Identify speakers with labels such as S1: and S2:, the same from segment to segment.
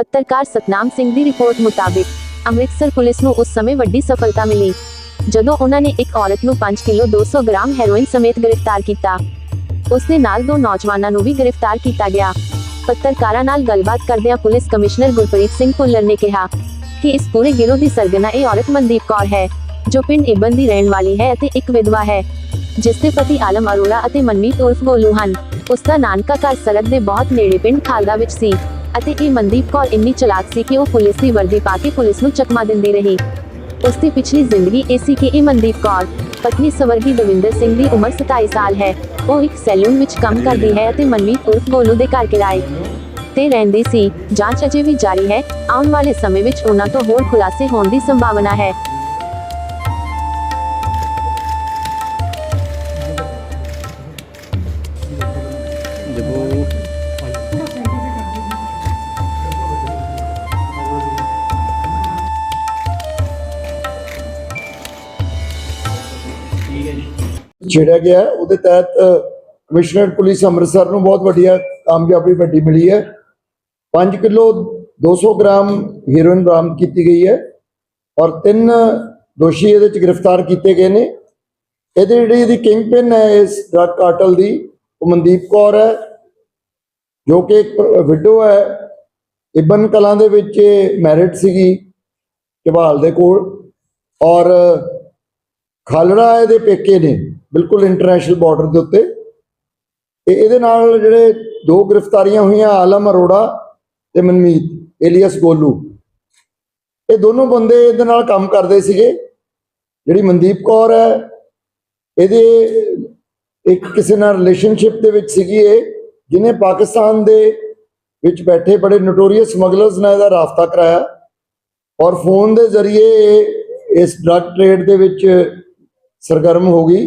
S1: ਪੱਤਰਕਾਰ ਸਤਨਾਮ ਸਿੰਘ ਦੀ ਰਿਪੋਰਟ ਮੁਤਾਬਿਕ, ਅੰਮ੍ਰਿਤਸਰ ਪੁਲਿਸ ਨੂੰ ਉਸ ਸਮੇਂ ਵੱਡੀ ਸਫਲਤਾ ਮਿਲੀ, ਜਦੋਂ ਉਹਨਾਂ ਨੇ ਇੱਕ ਔਰਤ ਨੂੰ 5 ਕਿਲੋ 200 ਗ੍ਰਾਮ ਹੈਰੋਇਨ ਸਮੇਤ ਗ੍ਰਿਫਤਾਰ ਕੀਤਾ। ਉਸ ਦੇ ਨਾਲ ਦੋ ਨੌਜਵਾਨਾਂ ਨੂੰ ਵੀ ਗ੍ਰਿਫਤਾਰ ਕੀਤਾ ਗਿਆ। ਪੱਤਰਕਾਰਾਂ ਨਾਲ ਗੱਲਬਾਤ ਕਰਦਿਆਂ ਪੁਲਿਸ ਕਮਿਸ਼ਨਰ ਗੁਰਪ੍ਰੀਤ ਸਿੰਘ ਭੁੱਲਰ ਨੇ ਕਿਹਾ ਕਿ ਇਸ ਪੂਰੇ ਗਿਰੋਹ ਦੀ ਸਰਗਨਾ ਇਹ ਔਰਤ ਮਨਦੀਪ ਕੌਰ ਹੈ, ਜੋ ਪਿੰਡ ਇਬਨ ਦੀ ਰਹਿਣ ਵਾਲੀ ਹੈ ਅਤੇ ਇੱਕ ਵਿਧਵਾ ਹੈ, ਜਿਸ ਦੇ ਪਤੀ ਆਲਮ ਅਰੋੜਾ ਅਤੇ ਮਨਮੀਤ ਉਰਫ ਗੋਲੂ ਹਨ। ਉਸ ਦਾ ਨਾਨਕਾ ਘਰ ਸੜਕ ਦੇ ਬਹੁਤ ਨੇੜੇ ਪਿੰਡ ਖਾਲਦਾ ਵਿੱਚ ਸੀ। ਅਤੇ ਇਹ ਮਨਦੀਪ ਕੌਰ ਇੰਨੀ ਚਲਾਕ ਸੀ ਕਿ ਉਹ ਪੁਲਿਸ ਦੀ ਵਰਦੀ ਪਾ ਕੇ ਪੁਲਿਸ ਨੂੰ ਚਕਮਾ ਦਿੰਦੀ ਰਹੀ। ਉਸ ਦੀ ਪਿਛਲੀ ਜ਼ਿੰਦਗੀ ਇਹ ਸੀ ਕਿ ਇਹ ਮਨਦੀਪ ਕੌਰ ਪਤਨੀ ਸਵਰਗੀ ਦਵਿੰਦਰ ਸਿੰਘ ਦੀ ਉਮਰ 27 ਸਾਲ ਹੈ। ਉਹ ਇੱਕ ਸੈਲੂਨ ਵਿੱਚ ਕੰਮ ਕਰਦੀ ਹੈ ਅਤੇ ਮਨਮੀਤ ਉਰਫ ਗੋਲੂ ਦੇ ਘਰ ਕਿਰਾਏ ਤੇ ਰਹਿੰਦੀ ਸੀ। ਜਾਂਚ ਅਜੇ ਵੀ ਜਾਰੀ ਹੈ। ਆਉਣ ਵਾਲੇ ਸਮੇਂ ਵਿੱਚ ਉਹਨਾਂ ਤੋਂ ਹੋਰ ਖੁਲਾਸੇ ਹੋਣ ਦੀ ਸੰਭਾਵਨਾ ਹੈ।
S2: ਛੇੜਿਆ ਗਿਆ ਉਹਦੇ ਤਹਿਤ ਕਮਿਸ਼ਨਰ ਪੁਲਿਸ ਅੰਮ੍ਰਿਤਸਰ ਨੂੰ ਬਹੁਤ ਵੱਡੀ ਕਾਮਯਾਬੀ ਵੱਡੀ ਮਿਲੀ ਹੈ। 5 ਕਿਲੋ 200 ਗ੍ਰਾਮ ਹੀਰੋਇਨ ਬਰਾਮਦ ਕੀਤੀ ਗਈ ਹੈ ਔਰ ਤਿੰਨ ਦੋਸ਼ੀ ਇਹਦੇ ਚ ਗ੍ਰਿਫਤਾਰ ਕੀਤੇ ਗਏ ਨੇ। ਇਹਦੇ ਜਿਹੜੀ ਇਹਦੀ ਕਿੰਗ ਪਿਨ ਹੈ, ਇਸ ਡਰਗ ਕਾਰਟਲ ਦੀ, ਉਹ ਮਨਦੀਪ ਕੌਰ ਹੈ, ਜੋ ਕਿ ਇੱਕ ਵਿਡੋ ਹੈ। ਇਬਨ ਕਲਾਂ ਦੇ ਵਿੱਚ ਮੈਰਿਟ ਸੀਗੀ ਝਬਾਲ ਦੇ ਕੋਲ ਔਰ, ਖਾਲੜਾ ਇਹਦੇ ਪੇਕੇ ਨੇ। ਬਿਲਕੁਲ ਇੰਟਰਨੈਸ਼ਨਲ ਬਾਰਡਰ ਦੇ ਉੱਤੇ। ਤੇ ਇਹਦੇ ਨਾਲ ਜਿਹੜੇ ਦੋ ਗ੍ਰਿਫਤਾਰੀਆਂ ਹੋਈਆਂ, ਆਲਮ ਅਰੋੜਾ ਤੇ ਮਨਮੀਤ, ਏਲੀਅਸ ਗੋਲੂ। ਇਹ ਦੋਨੋਂ ਬੰਦੇ ਇਹਦੇ ਨਾਲ ਕੰਮ ਕਰਦੇ ਸੀਗੇ। ਜਿਹੜੀ ਮਨਦੀਪ ਕੌਰ ਹੈ, ਇਹਦੇ ਇੱਕ ਕਿਸੇ ਨਾਲ ਰਿਲੇਸ਼ਨਸ਼ਿਪ ਦੇ ਵਿੱਚ ਸੀਗੀ ਇਹ, ਜਿਹਨੇ ਪਾਕਿਸਤਾਨ ਦੇ ਵਿੱਚ ਬੈਠੇ ਬੜੇ ਨੋਟੋਰੀਅਸ ਸਮਗਲਰਸ ਨਾਲ ਇਹਦਾ ਰਾਬਤਾ ਕਰਾਇਆ। ਔਰ ਫੋਨ ਦੇ ਜ਼ਰੀਏ ਇਹ ਇਸ ਡਰੱਗ ਟ੍ਰੇਡ ਦੇ ਵਿੱਚ ਸਰਗਰਮ ਹੋ ਗਈ।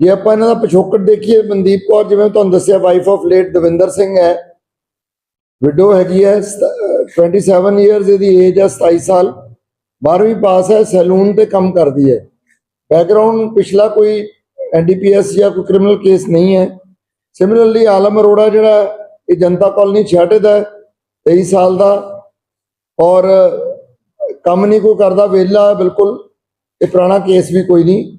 S2: ਜੇ ਆਪਾਂ ਇਹਨਾਂ ਦਾ ਪਿਛੋਕੜ ਦੇਖੀਏ ਮਨਦੀਪ ਕੌਰ ਜਿਵੇਂ ਤੁਹਾਨੂੰ ਦੱਸਿਆ wife of late Davinder Singh ਹੈ ਵਿਡੋ ਹੈਗੀ ਹੈ ਸਤ- ਅਹ 27 ਇਅਰਸ ਇਹਦੀ ਏਜ ਹੈ 27 ਸਾਲ 12ਵੀਂ ਪਾਸ ਹੈ ਸੈਲੂਨ ਤੇ ਕੰਮ ਕਰਦੀ ਹੈ। ਬੈਕਗ੍ਰਾਉਂਡ ਪਿਛਲਾ ਕੋਈ ਐਨਡੀਪੀਐਸ ਜਾਂ ਕੋਈ ਕ੍ਰਿਮੀਨਲ ਕੇਸ ਨਹੀਂ ਹੈ। ਸਿਮਿਲਰਲੀ ਆਲਮ ਅਰੋੜਾ ਜਿਹੜਾ ਇਹ ਜਨਤਾ ਕਾਲਨੀ ਛਾਟੇ ਦਾ ਹੈ, 23 ਸਾਲ ਦਾ। ਔਰ ਕੰਮ ਨਹੀਂ ਕੋਈ ਕਰਦਾ ਵਿਹਲਾ ਬਿਲਕੁਲ। ਇਹ ਪੁਰਾਣਾ ਕੇਸ ਵੀ ਕੋਈ ਨਹੀਂ।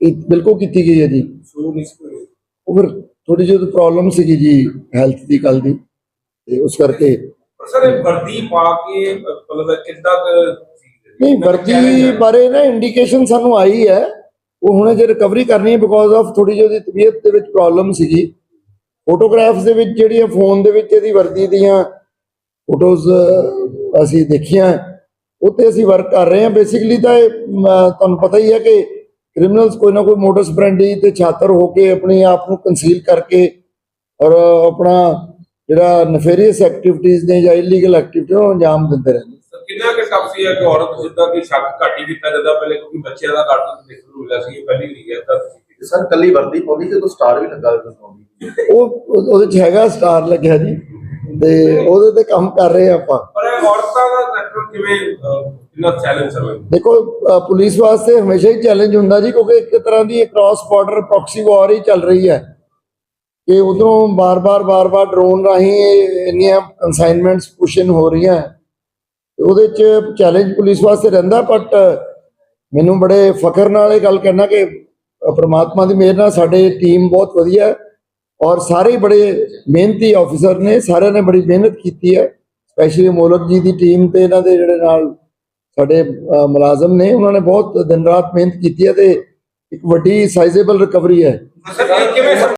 S2: ਇਹ ਬਿਲਕੁਲ ਕੀਤੀ ਗਈ ਹੈ ਜੀ। ਉਹ ਫਿਰ ਥੋੜੀ ਜਿਹੀ ਪ੍ਰੋਬਲਮ ਸੀਗੀ ਜੀ ਹੈਲਥ ਦੀ ਕੱਲ ਦੀ। ਤੇ ਉਸ ਕਰਕੇ
S3: ਸਰ ਇਹ ਵਰਦੀ ਪਾ ਕੇ ਮਤਲਬ ਕਿੱਦਾਂ?
S2: ਨਹੀਂ ਵਰਦੀ ਬਾਰੇ ਨਾ ਇੰਡੀਕੇਸ਼ਨ ਸਾਨੂੰ ਆਈ ਹੈ। ਉਹ ਹੁਣ ਜੇ ਰਿਕਵਰੀ ਕਰਨੀ ਹੈ ਬਿਕੋਜ਼ ਆਫ ਥੋੜੀ ਜਿਹੀ ਉਹਦੀ ਤਬੀਅਤ ਦੇ ਵਿੱਚ ਪ੍ਰੋਬਲਮ ਸੀਗੀ। ਫੋਟੋਗ੍ਰਾਫਸ ਦੇ ਵਿੱਚ ਜਿਹੜੀਆਂ ਫੋਨ ਦੇ ਵਿੱਚ ਇਹਦੀ ਵਰਦੀ ਦੀਆਂ ਫੋਟੋਜ਼ ਅਸੀਂ ਦੇਖੀਆਂ। ਉਹ ਤੇ ਅਸੀਂ ਵਰਕ ਕਰ ਰਹੇ ਹਾਂ। ਬੇਸਿਕਲੀ ਤਾਂ ਇਹ, ਤੁਹਾਨੂੰ ਪਤਾ ਹੀ ਹੈ ਕਿ ਕ੍ਰਿਮੀਨਲਸ ਕੋਈ ਨਾ ਕੋਈ ਮੋਟਸ ਬ੍ਰਾਂਡੀ ਤੇ ਛਾਤਰ ਹੋ ਕੇ ਆਪਣੇ ਆਪ ਨੂੰ ਕੰਸੀਲ ਕਰਕੇ ਔਰ ਆਪਣਾ ਜਿਹੜਾ ਨਫੇਰੀਅਸ ਐਕਟੀਵਿਟੀਜ਼ ਨੇ ਜਾਂ ਇਲੀਗਲ ਐਕਟੀਵਿਟੀਆਂ ਨੂੰ ਅੰਜਾਮ ਦਿੰਦੇ ਰਹਿੰਦੇ
S3: ਸਰ, ਕਿੰਨਾ ਕਿ ਟਫ ਸੀ ਹੈ ਕਿ ਔਰਤ ਜਿੱਦਾਂ ਕਿ ਸ਼ੱਕ ਘੱਟ ਹੀ ਕੀਤਾ ਜਾਂਦਾ ਪਹਿਲੇ ਕਿਉਂਕਿ ਬੱਚਿਆਂ ਦਾ ਘੱਟ ਦੇਖਣ ਨੂੰ ਮਿਲਿਆ ਸੀ ਇਹ ਪਹਿਲੀ ਵਾਰੀ ਹੈ ਤਾਂ
S4: ਸਰ ਕੱਲੀ ਵਰਦੀ ਪਾਉਂਦੀ ਤੇ ਕੋਈ ਸਟਾਰ ਵੀ ਲੱਗਾ ਹੋਇਆ ਪਾਉਂਦੀ
S2: ਉਹ ਉਹ- ਉਹਦੇ ਚ ਹੈਗਾ ਸਟਾਰ ਲੱਗਿਆ ਜੀ ਤੇ ਉਹਦੇ ਤੇ ਕੰਮ ਕਰ ਰਹੇ ਆਪਾਂ।
S3: ਪਰ ਇਹ ਔਰਤਾਂ ਦਾ ਸੈਕਟਰ ਕਿਵੇਂ ਅਹ, ਕਿੰਨਾ ਚੈਲੰਜ ਹੈ
S2: ਦੇਖੋ ਪੁਲਿਸ ਵਾਸਤੇ ਹਮੇਸ਼ਾ ਹੀ ਚੈਲੰਜ ਹੁੰਦਾ ਜੀ ਕਿਉਂਕਿ ਇੱਕ ਤਰ੍ਹਾਂ ਦੀ ਕ੍ਰਾਸ ਬਾਰਡਰ ਪ੍ਰੋਕਸੀ ਵਾਰ ਹੀ ਚੱਲ ਰਹੀ ਹੈ। ਕਿ ਉਧਰੋਂ ਬਾਰ-ਬਾਰ ਬਾਰ-ਬਾਰ ਡਰੋਨ ਰਾਹੀਂ ਇੰਨੀਆਂ ਕਨਸਾਈਨਮੈਂਟਸ ਪੁਸ਼ਨ ਹੋ ਰਹੀਆਂ। ਉਹਦੇ ਚ ਚੈਲੰਜ ਪੁਲਿਸ ਵਾਸਤੇ ਰਹਿੰਦਾ ਬਟ ਮੈਨੂੰ ਬੜੇ ਫਖਰ ਨਾਲ ਇਹ ਗੱਲ ਕਹਿਣਾ ਕਿ ਅ, ਪ੍ਰਮਾਤਮਾ ਦੀ ਮਿਹਰ ਨਾਲ ਸਾਡੇ ਟੀਮ ਬਹੁਤ ਵਧੀਆ ਔਰ ਸਾਰੇ ਬੜੇ ਮਿਹਨਤੀ ਆਫੀਸਰ ਨੇ ਸਾਰਿਆਂ ਨੇ ਬੜੀ ਮਿਹਨਤ ਕੀਤੀ ਹੈ। ਸਪੈਸ਼ਲੀ ਮੋਲਕ ਜੀ ਦੀ ਟੀਮ ਤੇ ਇਹਨਾਂ ਦੇ ਜਿਹੜੇ ਨਾਲ ਸਾਡੇ ਮੁਲਾਜ਼ਮ ਨੇ, ਉਹਨਾਂ ਨੇ ਬਹੁਤ ਦਿਨ ਰਾਤ ਮਿਹਨਤ ਕੀਤੀ ਹੈ ਤੇ ਇੱਕ ਵੱਡੀ ਸਾਈਜ਼ੇਬਲ ਰਿਕਵਰੀ ਹੈ।